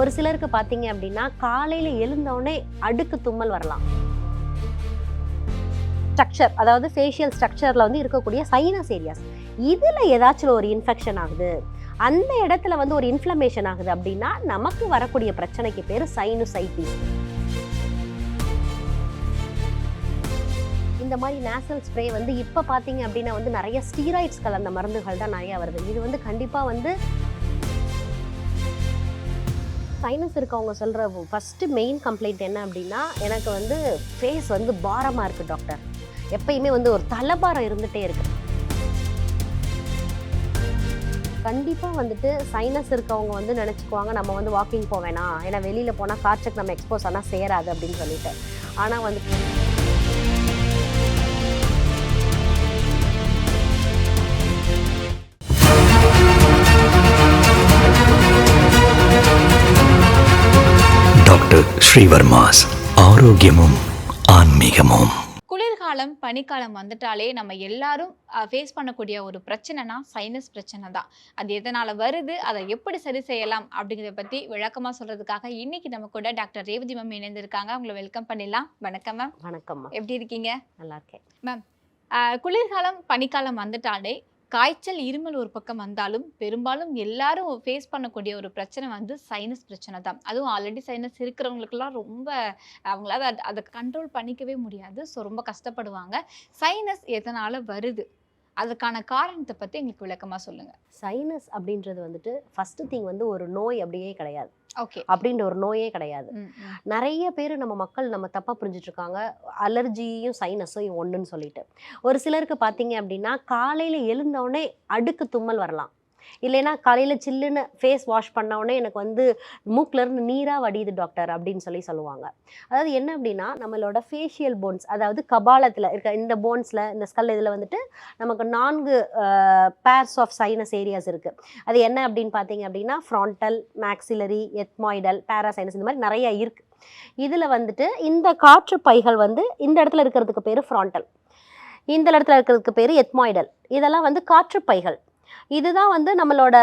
ஒரு சிலருக்கு பார்த்தீங்க அப்படின்னா காலையில் எழுந்தோடனே அடுக்கு தும்மல் வரலாம். ஸ்ட்ரக்சர் அதாவது ஃபேஷியல் ஸ்ட்ரக்சரில் வந்து இருக்கக்கூடிய சைனஸ் ஏரியாஸ் இதில் ஏதாச்சும் ஒரு இன்ஃபெக்ஷன் ஆகுது. அந்த இடத்துல வந்து ஒரு இன்ஃப்ளமேஷன் ஆகுது அப்படின்னா நமக்கு வரக்கூடிய பிரச்சனைக்கு பேர் சைனுசைட்டிஸ் இந்த மாதிரி நேசல் ஸ்ப்ரே வந்து இப்போ பார்த்தீங்க அப்படின்னா வந்து நிறைய ஸ்டீராய்ட்ஸ் கலந்த மருந்துகள் தான் நிறையா வருது. இது வந்து கண்டிப்பாக வந்து சைனஸ் இருக்கவங்க சொல்கிற ஃபஸ்ட்டு மெயின் கம்ப்ளைண்ட் என்ன அப்படின்னா எனக்கு வந்து ஃபேஸ் வந்து பாரமாக இருக்குது டாக்டர் எப்பயுமே வந்து ஒரு தலைபாரம் இருந்துகிட்டே இருக்கு. கண்டிப்பாக வந்துட்டு சைனஸ் இருக்கவங்க வந்து நினச்சிக்குவாங்க நம்ம வந்து வாக்கிங் போவேணா. ஏன்னா வெளியில் போனால் காற்றுக்கு நம்ம எக்ஸ்போஸ் ஆனால் சேராது அப்படின்னு சொல்லிட்டு. ஆனால் வந்து டாக்டர் ஸ்ரீவர்மாஸ் ஆரோக்கியமும் ஆன்மீகமும். குளிர்காலம் பனிக்காலம் வந்துட்டாலே நம்ம எல்லாரும் ஃபேஸ் பண்ணக்கூடிய ஒரு பிரச்சனைனா சைனஸ் பிரச்சனை தான். அது எதனால் வருது அதை எப்படி சரி செய்யலாம் அப்படிங்கிறத பற்றி விளக்கமாக சொல்கிறதுக்காக இன்னைக்கு நம்ம கூட டாக்டர் ரேவதி மேம் இணைந்திருக்காங்க. உங்களை வெல்கம் பண்ணிடலாம். வணக்கம் மேம் வணக்கம்மா எப்படி இருக்கீங்க? நல்லா இருக்கேன். ஆஹ் குளிர்காலம் பனிக்காலம் வந்துட்டாலே காய்ச்சல் இருமல் ஒரு பக்கம் வந்தாலும் பெரும்பாலும் எல்லாரும் ஃபேஸ் பண்ணக்கூடிய ஒரு பிரச்சனை வந்து சைனஸ் பிரச்சனை தான். அதுவும் ஆல்ரெடி சைனஸ் இருக்கிறவங்களுக்குலாம் ரொம்ப அவங்களால அதை- அதை கண்ட்ரோல் பண்ணிக்கவே முடியாது. ஸோ ரொம்ப கஷ்டப்படுவாங்க. சைனஸ் எதனால் வருது? அதுக்கான காரணத்தை பற்றி எங்களுக்கு விளக்கமாக சொல்லுங்கள் சைனஸ் அப்படின்றது வந்துட்டு ஃபஸ்ட்டு திங் வந்து ஒரு நோய் அப்படியே கிடையாது. அப்படின்ற ஒரு நோயே கிடையாது. நிறைய பேர் நம்ம மக்கள் நம்ம தப்பாக புரிஞ்சுட்டு இருக்காங்க அலர்ஜியும் சைனஸும் ஒன்றுன்னு சொல்லிட்டு. ஒரு சிலருக்கு பார்த்தீங்க அப்படின்னா காலையில் எழுந்தோடனே அடுக்கு தும்மல் வரலாம். இல்லைன்னா காலையில் சில்லுன்னு ஃபேஸ் வாஷ் பண்ண எனக்கு வந்து மூக்குலேருந்து நீராக வடியுது டாக்டர் அப்படின்னு சொல்லி சொல்லுவாங்க. அதாவது என்ன அப்படின்னா நம்மளோட ஃபேஷியல் போன்ஸ் அதாவது கபாலத்தில் இருக்க இந்த போன்ஸில் இந்த ஸ்கல் இதில் வந்துட்டு நமக்கு நான்கு பேர்ஸ் ஆஃப் சைனஸ் ஏரியாஸ் இருக்குது அது என்ன அப்படின்னு பார்த்தீங்க அப்படின்னா ஃப்ரான்டல் மேக்ஸிலரி எத்மாய்டல் பேராசைனஸ் இந்த மாதிரி நிறைய இருக்குது இதில் வந்துட்டு இந்த காற்று பைகள் வந்து இந்த இடத்துல இருக்கிறதுக்கு பேர் ஃப்ரான்டல் இந்த இடத்துல இருக்கிறதுக்கு பேர் எத்மாய்டல் இதெல்லாம் வந்து காற்று பைகள். இதுதான் வந்து நம்மளோட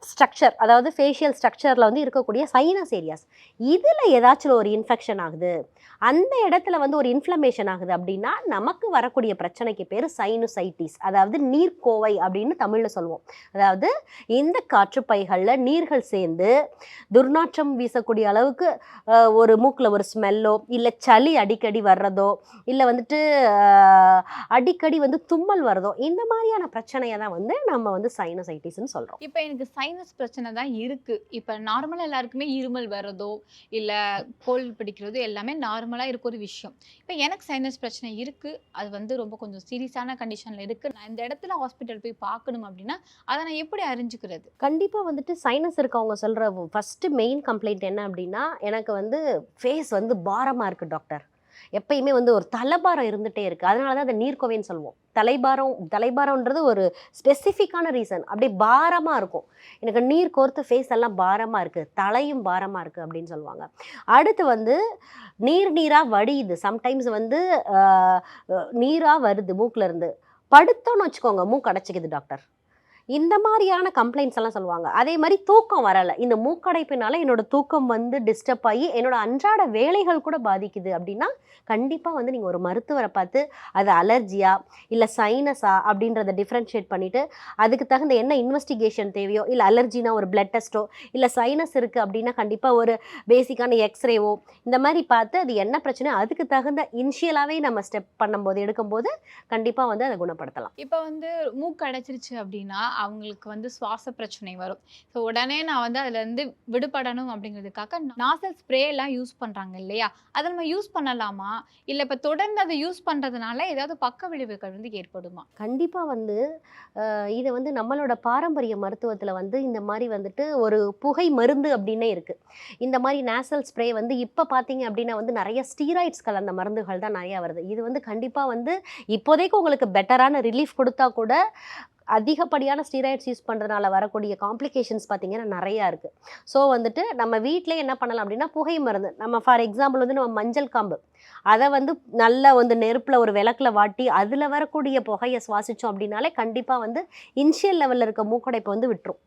ஸ்ட்ரக்சர் அதாவது ஃபேஷியல் ஸ்ட்ரக்சரில் வந்து இருக்கக்கூடிய சைனஸ் ஏரியாஸ் இதில் ஏதாச்சும் ஒரு இன்ஃபெக்ஷன் ஆகுது அந்த இடத்துல வந்து ஒரு இன்ஃப்ளமேஷன் ஆகுது அப்படின்னா நமக்கு வரக்கூடிய பிரச்சனைக்கு பேர் சைனுசைட்டிஸ் அதாவது நீர்க்கோவை அப்படின்னு தமிழில் சொல்லுவோம். அதாவது இந்த காற்றுப்பைகளில் நீர்கள் சேர்ந்து துர்நாற்றம் வீசக்கூடிய அளவுக்கு ஒரு மூக்கில் ஒரு ஸ்மெல்லோ இல்லை சளி அடிக்கடி வர்றதோ இல்லை வந்துட்டு அடிக்கடி வந்து தும்மல் வர்றதோ இந்த மாதிரியான பிரச்சனையை தான் வந்து நம்ம வந்து சைனசைட்டிஸ்னு சொல்கிறோம் இப்போ எனக்கு சைனஸ் பிரச்சனை தான் இருக்கு. இப்போ நார்மலாக எல்லாருக்குமே இருமல் வர்றதோ இல்லை கோல்டு பிடிக்கிறதோ எல்லாமே நார்மலாக இருக்க ஒரு விஷயம். இப்போ எனக்கு சைனஸ் பிரச்சனை இருக்கு. அது வந்து ரொம்ப கொஞ்சம் சீரியஸான கண்டிஷனில் இருக்கு. நான் இந்த இடத்துல ஹாஸ்பிட்டல் போய் பார்க்கணும் அப்படின்னா அதை நான் எப்படி அறிஞ்சுக்கிறது? கண்டிப்பாக வந்துட்டு சைனஸ் இருக்கவங்க சொல்கிற ஃபஸ்ட்டு மெயின் கம்ப்ளைண்ட் என்ன அப்படின்னா எனக்கு வந்து ஃபேஸ் வந்து பாரமாக இருக்குது டாக்டர் எப்பயுமே வந்து ஒரு தலைபாரம் இருந்துகிட்டே இருக்குது அதனால தான் அதை நீர்க்கோவைன்னு சொல்லுவோம். தலைபாரம் தலைபாரம்ன்றது ஒரு ஸ்பெசிஃபிக்கான ரீசன் அப்படியே பாரமாக இருக்கும். எனக்கு நீர் கோர்த்து ஃபேஸ் எல்லாம் பாரமாக இருக்குது தலையும் பாரமாக இருக்குது அப்படின்னு சொல்லுவாங்க. அடுத்து வந்து நீர் நீராக வடியுது. சம்டைம்ஸ் வந்து நீராக வருது மூக்கிலேருந்து படுத்தோன்னு வச்சுக்கோங்க. மூக்கு அடைச்சிக்குது டாக்டர் இந்த மாதிரியான கம்ப்ளைண்ட்ஸ் எல்லாம் சொல்லுவாங்க. அதே மாதிரி தூக்கம் வரலை. இந்த மூக்கடைப்பினால என்னோட தூக்கம் வந்து டிஸ்டர்ப் ஆகி என்னோட அன்றாட வேலைகள் கூட பாதிக்குது அப்படின்னா கண்டிப்பாக வந்து நீங்கள் ஒரு மருத்துவரை பார்த்து அது அலர்ஜியா இல்லை சைனஸா அப்படின்றத டிஃப்ரென்ஷியேட் பண்ணிவிட்டு அதுக்கு தகுந்த என்ன இன்வெஸ்டிகேஷன் தேவையோ இல்லை அலர்ஜினா ஒரு பிளட் டெஸ்ட்டோ இல்லை சைனஸ் இருக்குது அப்படின்னா கண்டிப்பாக ஒரு பேசிக்கான எக்ஸ்ரேவோ இந்த மாதிரி பார்த்து அது என்ன பிரச்சனை அதுக்கு தகுந்த இனிஷியலாகவே நம்ம ஸ்டெப் பண்ணும்போது எடுக்கும்போது கண்டிப்பாக வந்து அதை குணப்படுத்தலாம். இப்போ வந்து மூக்கு அடைச்சிருச்சு அப்படின்னா அவங்களுக்கு வந்து சுவாச பிரச்சனை வரும். ஸோ உடனே நான் வந்து அதுலேருந்து விடுபடணும் அப்படிங்கிறதுக்காக நாசல் ஸ்ப்ரே எல்லாம் யூஸ் பண்ணுறாங்க இல்லையா? அதை நம்ம யூஸ் பண்ணலாமா? இல்லை இப்போ தொடர்ந்து அதை யூஸ் பண்ணுறதுனால ஏதாவது பக்க விளைவுகள் வந்து ஏற்படுமா? கண்டிப்பாக வந்து இது வந்து நம்மளோட பாரம்பரிய மருத்துவத்தில் வந்து இந்த மாதிரி வந்துட்டு ஒரு புகை மருந்து அப்படின்னே இருக்குது இந்த மாதிரி நேசல் ஸ்ப்ரே வந்து இப்போ பார்த்தீங்க அப்படின்னா வந்து நிறைய ஸ்டீராய்ட்ஸ் கலந்த மருந்துகள் தான் நிறையா வருது. இது வந்து கண்டிப்பாக வந்து இப்போதைக்கு உங்களுக்கு பெட்டரான ரிலீஃப் கொடுத்தா கூட அதிகப்படியான ஸ்டீராய்ட்ஸ் யூஸ் பண்ணுறதுனால வரக்கூடிய காம்ப்ளிகேஷன்ஸ் பார்த்தீங்கன்னா நிறையா இருக்குது ஸோ வந்துட்டு நம்ம வீட்டிலே என்ன பண்ணலாம் அப்படின்னா புகை மருந்து. நம்ம ஃபார் எக்ஸாம்பிள் வந்து நம்ம மஞ்சள் காம்பு. அதை வந்து நல்லா வந்து நெருப்பில் ஒரு விளக்கில் வாட்டி அதில் வரக்கூடிய புகையை சுவாசித்தோம் அப்படின்னாலே கண்டிப்பாக வந்து இன்ஷியல் லெவலில் இருக்க மூக்கடைப்பை வந்து விட்டுரும்.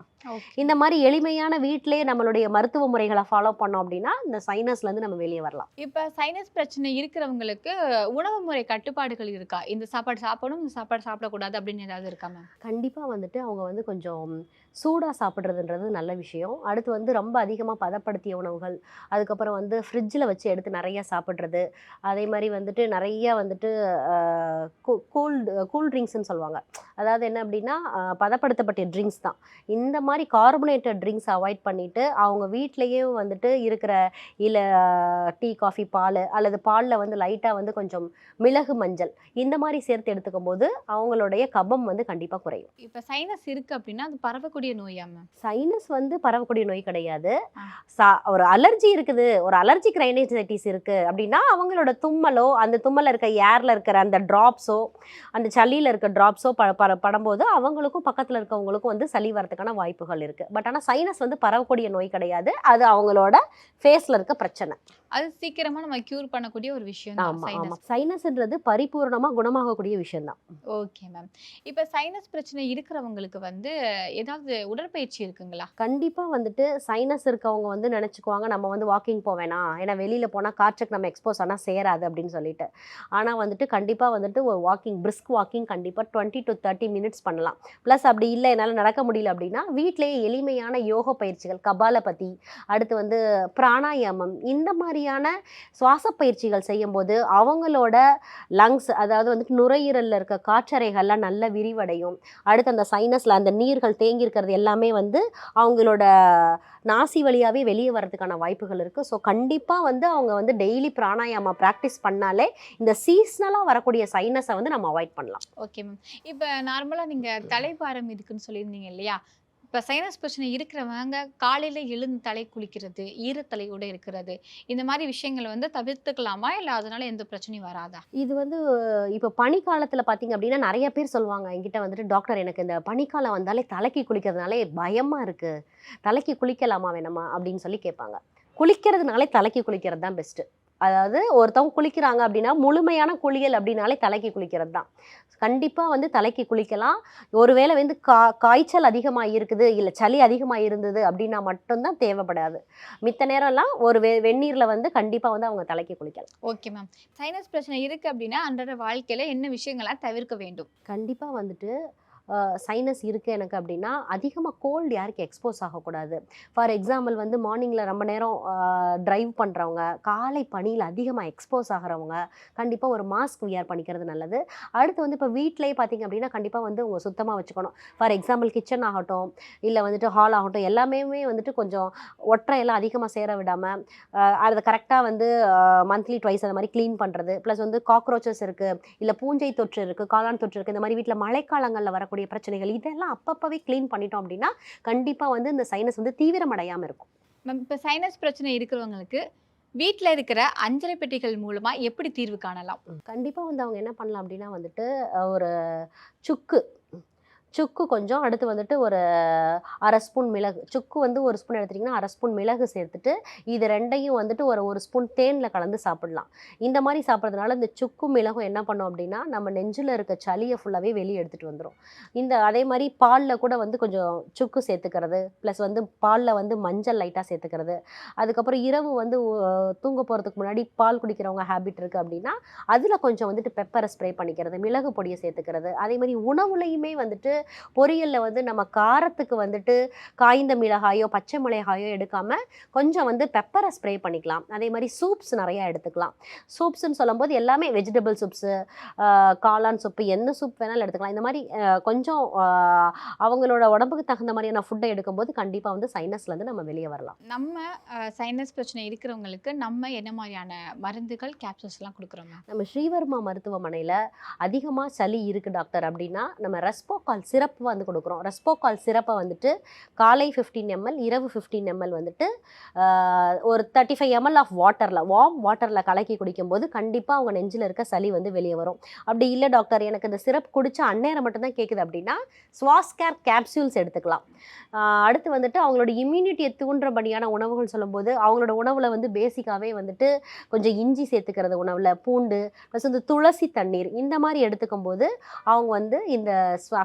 இந்த மாதிரி எளிமையான வீட்டிலேயே நம்மளுடைய மருத்துவ முறைகளை ஃபாலோ பண்ணோம் அப்படின்னா இந்த சைனஸ்லேருந்து நம்ம வெளியே வரலாம். இப்போ சைனஸ் பிரச்சனை இருக்கிறவங்களுக்கு உணவு முறை கட்டுப்பாடுகள் இருக்கா? இந்த சாப்பாடு சாப்பிடணும் இந்த சாப்பாடு சாப்பிடக்கூடாது அப்படின்னு ஏதாவது இருக்கா மேம் கண்டிப்பாக வந்துட்டு அவங்க வந்து கொஞ்சம் சூடாக சாப்பிட்றதுன்றது நல்ல விஷயம். அடுத்து வந்து ரொம்ப அதிகமாக பதப்படுத்திய உணவுகள் அதுக்கப்புறம் வந்து ஃப்ரிட்ஜில் வச்சு எடுத்து நிறைய சாப்பிட்றது. அதே மாதிரி வந்துட்டு நிறைய வந்துட்டு கூல்டு கூல் ட்ரிங்க்ஸ்னு சொல்லுவாங்க. அதாவது என்ன அப்படின்னா பதப்படுத்தப்பட்ட ட்ரிங்க்ஸ் தான். இந்த மாதிரி கார்பனேட்டட் ட்ரிங்க்ஸ் அவாய்ட் பண்ணிவிட்டு அவங்க வீட்லேயே வந்துட்டு இருக்கிற இல்லை டீ காஃபி பால் அல்லது பாலில் வந்து லைட்டாக வந்து கொஞ்சம் மிளகு மஞ்சள் இந்த மாதிரி சேர்த்து எடுத்துக்கும் போது அவங்களுடைய கபம் வந்து கண்டிப்பாக குறையும். இப்போ சைனஸ் இருக்கு அப்படின்னா அது பரவக்கூடிய நோயா மேம்? சைனஸ் வந்து பரவக்கூடிய நோய் கிடையாது. சா ஒரு அலர்ஜி இருக்குது. ஒரு அலர்ஜிக் ரைனைசைட்டிஸ் இருக்கு அப்படின்னா அவங்களோட தும்மலோ அந்த தும்மல இருக்க ஏர்ல இருக்கிற அந்த டிராப்ஸோ அந்த சளியில இருக்க டிராப்ஸோ ப படும்போது அவங்களுக்கும் பக்கத்துல இருக்கவங்களுக்கும் வந்து சளி வரதுக்கான வாய்ப்புகள் இருக்கு. பட் ஆனால் சைனஸ் வந்து பரவக்கூடிய நோய் கிடையாது. அது அவங்களோட ஃபேஸ்ல இருக்க பிரச்சனை. அது சீக்கிரமா நம்ம கியூர் பண்ணக்கூடிய ஒரு விஷயம் தான். ஆமா ஆமா. சைனஸ் சைனஸ்ன்றது பரிபூர்ணமா குணமாகக்கூடிய விஷயம் தான். ஓகே மேம் இப்போ சைனஸ் பிரச்சனை இருக்கிறவங்களுக்கு வந்து ஏதாவது உடற்பயிற்சி இருக்குங்களா? கண்டிப்பாக வந்துட்டு சைனஸ் இருக்கவங்க வந்து நினச்சிக்குவாங்க நம்ம வந்து வாக்கிங் போவேணாம் ஏன்னா வெளியில் போனால் காற்றுக்கு நம்ம எக்ஸ்போஸ் ஆனால் சேராது அப்படின்னு சொல்லிட்டு. ஆனால் வந்துட்டு கண்டிப்பாக வந்துட்டு ஒரு வாக்கிங் பிரிஸ்க் வாக்கிங் கண்டிப்பாக டுவெண்ட்டி டு தேர்ட்டி மினிட்ஸ் பண்ணலாம். ப்ளஸ் அப்படி இல்லை என்னால் நடக்க முடியல அப்படின்னா வீட்டிலேயே எளிமையான யோக பயிற்சிகள் கபாலபதி அடுத்து வந்து பிராணாயாமம் இந்த மாதிரியான சுவாச பயிற்சிகள் செய்யும்போது அவங்களோட லங்ஸ் அதாவது வந்துட்டு நுரையீரலில் இருக்க காற்றறைகள்லாம் நல்ல விரிவடையும். அடுத்து அந்த சைனஸில் அந்த நீர்கள் தேங்கி இருக்கிறது எல்லாமே வந்து அவங்களோட நாசி வழியாகவே வெளியே வரதுக்கான வாய்ப்புகள் இருக்குது ஸோ கண்டிப்பாக வந்து அவங்க வந்து டெய்லி பிராணாயாமா ப்ராக்டிஸ் பண்ணாலே இந்த சீஸ்னலாக வரக்கூடிய சைனஸை வந்து நம்ம அவாய்ட் பண்ணலாம். ஓகே மேம் இப்போ நார்மலா நீங்க தலைபாரம் இருக்குன்னு சொல்லியிருந்தீங்க இல்லையா? இப்போ சைனஸ் பிரச்சனை இருக்கிறவங்க காலையில் எழுந்து தலை குளிக்கிறது ஈரத்தலையோட இருக்கிறது இந்த மாதிரி விஷயங்களை வந்து தவிர்த்துக்கலாமா? இல்லை அதனால எந்த பிரச்சனையும் வராதா? இது வந்து இப்போ பனிக்காலத்தில் பார்த்தீங்க அப்படின்னா நிறைய பேர் சொல்லுவாங்க. என்கிட்ட வந்துட்டு டாக்டர் எனக்கு இந்த பனிக்காலம் வந்தாலே தலைக்கு குளிக்கிறதுனாலே பயமாக இருக்குது தலைக்கு குளிக்கலாமா வேணாமா அப்படின்னு சொல்லி கேட்பாங்க. குளிக்கிறதுனாலே தலைக்கு குளிக்கிறது தான் பெஸ்ட்டு அதாவது ஒருத்தவங்க குளிக்கிறாங்க அப்படின்னா முழுமையான குளியல் அப்படின்னாலே தலைக்கு குளிக்கிறது தான் கண்டிப்பாக வந்து தலைக்கு குளிக்கலாம். ஒருவேளை வந்து கா காய்ச்சல் அதிகமாக இருக்குது இல்லை சளி அதிகமாக இருந்தது அப்படின்னா மட்டும்தான் தேவைப்படாது. மித்த நேரம்லாம் ஒரு வெ வெந்நீரில் வந்து கண்டிப்பாக வந்து அவங்க தலைக்கு குளிக்கலாம். Okay ma'am. சைனஸ் பிரச்சனை இருக்கு அப்படின்னா அன்றாட வாழ்க்கையில என்ன விஷயங்கள்லாம் தவிர்க்க வேண்டும்? கண்டிப்பாக வந்துட்டு சைனஸ் இருக்குது எனக்கு அப்படின்னா அதிகமாக கோல்டு யாருக்கு எக்ஸ்போஸ் ஆகக்கூடாது. ஃபார் எக்ஸாம்பிள் வந்து மார்னிங்கில் ரொம்ப நேரம் ட்ரைவ் பண்ணுறவங்க காலை பணியில் அதிகமாக எக்ஸ்போஸ் ஆகிறவங்க கண்டிப்பாக ஒரு மாஸ்க் வியர் பண்ணிக்கிறது நல்லது. அடுத்து வந்து இப்போ வீட்டிலேயே பார்த்தீங்க அப்படின்னா கண்டிப்பாக வந்து உங்கள் சுத்தமாக வச்சுக்கணும். ஃபார் எக்ஸாம்பிள் கிச்சன் ஆகட்டும் இல்லை வந்துட்டு ஹால் ஆகட்டும் எல்லாமே வந்துட்டு கொஞ்சம் ஒற்றையெல்லாம் அதிகமாக சேர விடாமல் அதை கரெக்டாக வந்து மந்த்லி ட்வைஸ் அந்த மாதிரி க்ளீன் பண்ணுறது ப்ளஸ் வந்து காக்ரோச்சஸ் இருக்குது இல்லை பூஞ்சை தொற்று இருக்குது காளான் தொற்று இருக்குது இந்த மாதிரி வீட்டில் மழைக்காலங்களில் வர வரக்கூடிய பிரச்சனைகள் இதெல்லாம் அப்பப்போவே க்ளீன் பண்ணிட்டோம் அப்படின்னா கண்டிப்பாக வந்து இந்த சைனஸ் வந்து தீவிரமடையாமல் இருக்கும். மேம் இப்போ சைனஸ் பிரச்சனை இருக்கிறவங்களுக்கு வீட்டில் இருக்கிற அஞ்சலை பெட்டிகள் மூலமா எப்படி தீர்வு காணலாம்? கண்டிப்பாக வந்து அவங்க என்ன பண்ணலாம் அப்படின்னா வந்துட்டு ஒரு சுக்கு சுக்கு கொஞ்சம் அடுத்து வந்துட்டு ஒரு அரை ஸ்பூன் மிளகு சுக்கு வந்து ஒரு ஸ்பூன் எடுத்துட்டிங்கன்னா அரை ஸ்பூன் மிளகு சேர்த்துட்டு இது ரெண்டையும் வந்துட்டு ஒரு ஒரு ஸ்பூன் தேனில் கலந்து சாப்பிடலாம். இந்த மாதிரி சாப்பிட்றதுனால இந்த சுக்கு மிளகும் என்ன பண்ணும் அப்படின்னா நம்ம நெஞ்சில் இருக்க சளியை ஃபுல்லாகவே வெளியே எடுத்துகிட்டு வந்துடும் இந்த அதே மாதிரி பாலில் கூட வந்து கொஞ்சம் சுக்கு சேர்த்துக்கிறது ப்ளஸ் வந்து பாலில் வந்து மஞ்சள் லைட்டாக சேர்த்துக்கிறது. அதுக்கப்புறம் இரவு வந்து தூங்க போகிறதுக்கு முன்னாடி பால் குடிக்கிறவங்க ஹேபிட் இருக்குது அப்படின்னா அதில் கொஞ்சம் வந்துட்டு பெப்பரை ஸ்ப்ரே பண்ணிக்கிறது மிளகு பொடியை சேர்த்துக்கிறது. அதே மாதிரி உணவுலையுமே வந்துட்டு பொரியலில் வந்து நம்ம காரத்துக்கு வந்துட்டு காய்ந்த மிளகாயோ பச்சை மிளகாயோ எடுக்காம கொஞ்சம் வந்து பெப்பரை ஸ்ப்ரே பண்ணிக்கலாம். அதே மாதிரி சூப்ஸ் நிறையா எடுத்துக்கலாம். சூப்ஸ்ன்னு சொல்லும்போது எல்லாமே வெஜிடபிள் சூப்ஸு காளான் சூப்பு என்ன சூப் வேணாலும் எடுத்துக்கலாம். இந்த மாதிரி கொஞ்சம் அவங்களோட உடம்புக்கு தகுந்த மாதிரியான ஃபுட்டை எடுக்கும்போது கண்டிப்பாக வந்து சைனஸ்லேருந்து நம்ம வெளியே வரலாம். நம்ம சைனஸ் பிரச்சனை இருக்கிறவங்களுக்கு நம்ம என்ன மாதிரியான மருந்துகள் கேப்சூல்ஸ்லாம் கொடுக்குறோம் மேம் நம்ம ஸ்ரீவர்மா மருத்துவமனையில் அதிகமாக சளி இருக்குது டாக்டர் அப்படின்னா நம்ம ரெஸ்போகால் சிரப் வந்து கொடுக்குறோம். ரெஸ்போகால் சிரப்பை வந்துட்டு காலை ஃபிஃப்டீன் எம்எல் இரவு ஃபிஃப்டீன் எம்எல் வந்துட்டு ஒரு தேர்ட்டி ஃபைவ் எம்எல் ஆஃப் வாட்டரில் வார்ம் வாட்டரில் கலக்கி குடிக்கும்போது கண்டிப்பாக அவங்க நெஞ்சில் இருக்க சளி வந்து வெளியே வரும். அப்படி இல்லை டாக்டர் எனக்கு இந்த சிரப் குடிச்ச அந்நேரம் மட்டும்தான் கேட்குது அப்படின்னா ஸ்வாஸ்கேர் கேப்சூல்ஸ் எடுத்துக்கலாம். அடுத்து வந்துட்டு அவங்களோட இம்யூனிட்டியை தூண்டுறபடியான உணவுகள் சொல்லும்போது அவங்களோட உணவில் வந்து பேசிக்காகவே வந்துட்டு கொஞ்சம் இஞ்சி சேர்த்துக்கிறது உணவில் பூண்டு ப்ளஸ் வந்து துளசி தண்ணீர் இந்த மாதிரி எடுத்துக்கும் போது அவங்க வந்து இந்த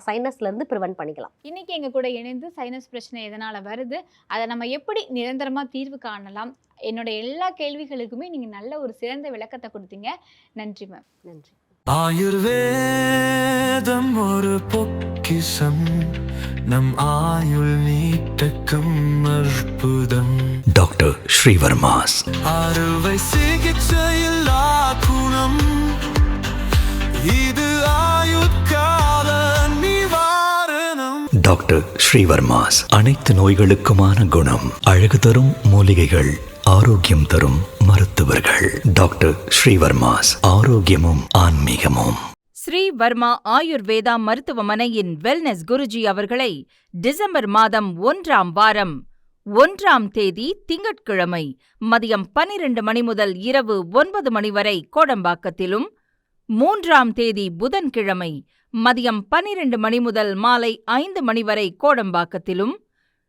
சைனஸ் சைனஸ்லேருந்து ப்ரிவென்ட் பண்ணிக்கலாம். இன்னைக்கு எங்க கூட இணைந்து சைனஸ் பிரச்சனை எதனால வருது அதை நம்ம எப்படி நிரந்தரமா தீர்வு காணலாம்? என்னோட எல்லா கேள்விகளுக்குமே நீங்க நல்ல ஒரு சிறந்த விளக்கத்தை கொடுத்தீங்க. நன்றி மேம் நன்றி. ஆயுர்வேதம் ஒரு பொக்கிஷம் நம் ஆயுள் நீட்டக்கும் அற்புதம். டாக்டர் ஸ்ரீவர்மாஸ். அறுவை சிகிச்சையில்லா குணம் இது நிவாரணம் டாக்டர் ஸ்ரீவர்மாஸ். அனைத்து நோய்களுக்குமான குணம் அழகு தரும் மூலிகைகள் ஆரோக்கியம் தரும் மருத்துவர்கள். டாக்டர் ஸ்ரீவர்மாஸ் ஆரோக்கியமும் ஆன்மீகமும். ஸ்ரீவர்மா ஆயுர்வேதா மருத்துவமனையின் வெல்னஸ் குருஜி அவர்களை டிசம்பர் மாதம் ஒன்றாம் வாரம் ஒன்றாம் தேதி திங்கட்கிழமை மதியம் பனிரெண்டு மணி முதல் இரவு ஒன்பது மணி வரை கோடம்பாக்கத்திலும் மூன்றாம் தேதி புதன்கிழமை மதியம் பனிரெண்டு மணி முதல் மாலை ஐந்து மணி வரை கோடம்பாக்கத்திலும்.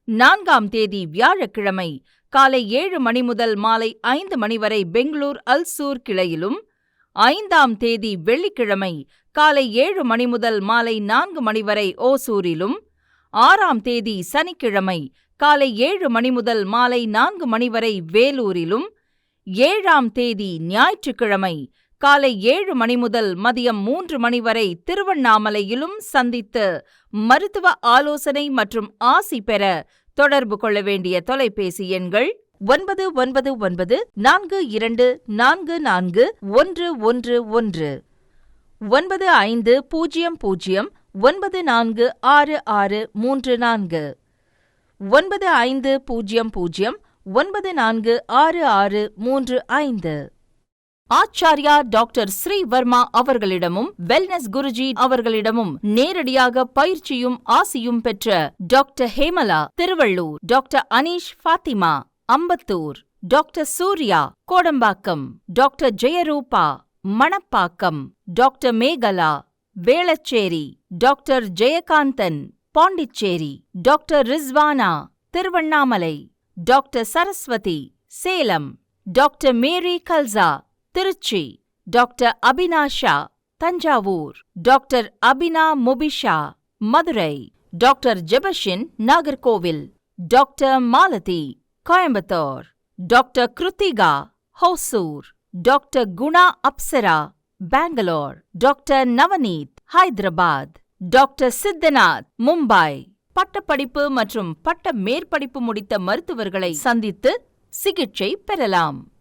நான்காம் தேதி வியாழக்கிழமை காலை ஏழு மணி முதல் மாலை ஐந்து மணி வரை பெங்களூர் அல்சூர் கிளையிலும். ஐந்தாம் தேதி வெள்ளிக்கிழமை காலை ஏழு மணி முதல் மாலை நான்கு மணி வரை ஓசூரிலும். ஆறாம் தேதி சனிக்கிழமை காலை ஏழு மணி முதல் மாலை நான்கு மணி வரை வேலூரிலும். ஏழாம் தேதி ஞாயிற்றுக்கிழமை காலை ஏழு மணி முதல் மதியம் மூன்று மணி வரை திருவண்ணாமலையிலும் சந்தித்து மருத்துவ ஆலோசனை மற்றும் ஆசி பெற தொடர்பு கொள்ள வேண்டிய தொலைபேசி எண்கள் ஒன்பது ஒன்பது ஒன்பது நான்கு இரண்டு நான்கு நான்கு ஒன்று ஒன்று ஒன்று. ஒன்பது ஐந்து பூஜ்ஜியம் பூஜ்ஜியம் ஒன்பது நான்கு ஆறு ஆறு மூன்று நான்கு. ஒன்பது ஐந்து பூஜ்ஜியம் பூஜ்ஜியம் ஒன்பது நான்கு ஆறு ஆறு மூன்று ஐந்து. ஆச்சார்யா டாக்டர் ஸ்ரீவர்மா அவர்களிடமும் வெல்னஸ் குருஜி அவர்களிடமும் நேரடியாக பயிற்சியும் ஆசியும் பெற்ற doctor Hemala Tiruvallur doctor Aneesh Fathima Ambattur doctor Surya Kodambakkam doctor Jayarooba Manapakkam doctor Megala Velachery doctor Jayakanthan Pondicherry doctor Rizwana Tiruvannamalai doctor Saraswathi Salem doctor Mary Kalsa Trichy doctor Abinasha Thanjavur. Doctor Abina Mubisha Madurai. Doctor Jebashin Nagercoil. Doctor Malathi Coimbatore. Doctor Krithika Hosur. Doctor Guna Apsara Bangalore. Doctor Navaneeth Hyderabad. Doctor Siddhanath Mumbai. பட்டப்படிப்பு மற்றும் பட்ட மேற்படிப்பு முடித்த மருத்துவர்களை சந்தித்து சிகிச்சை பெறலாம்.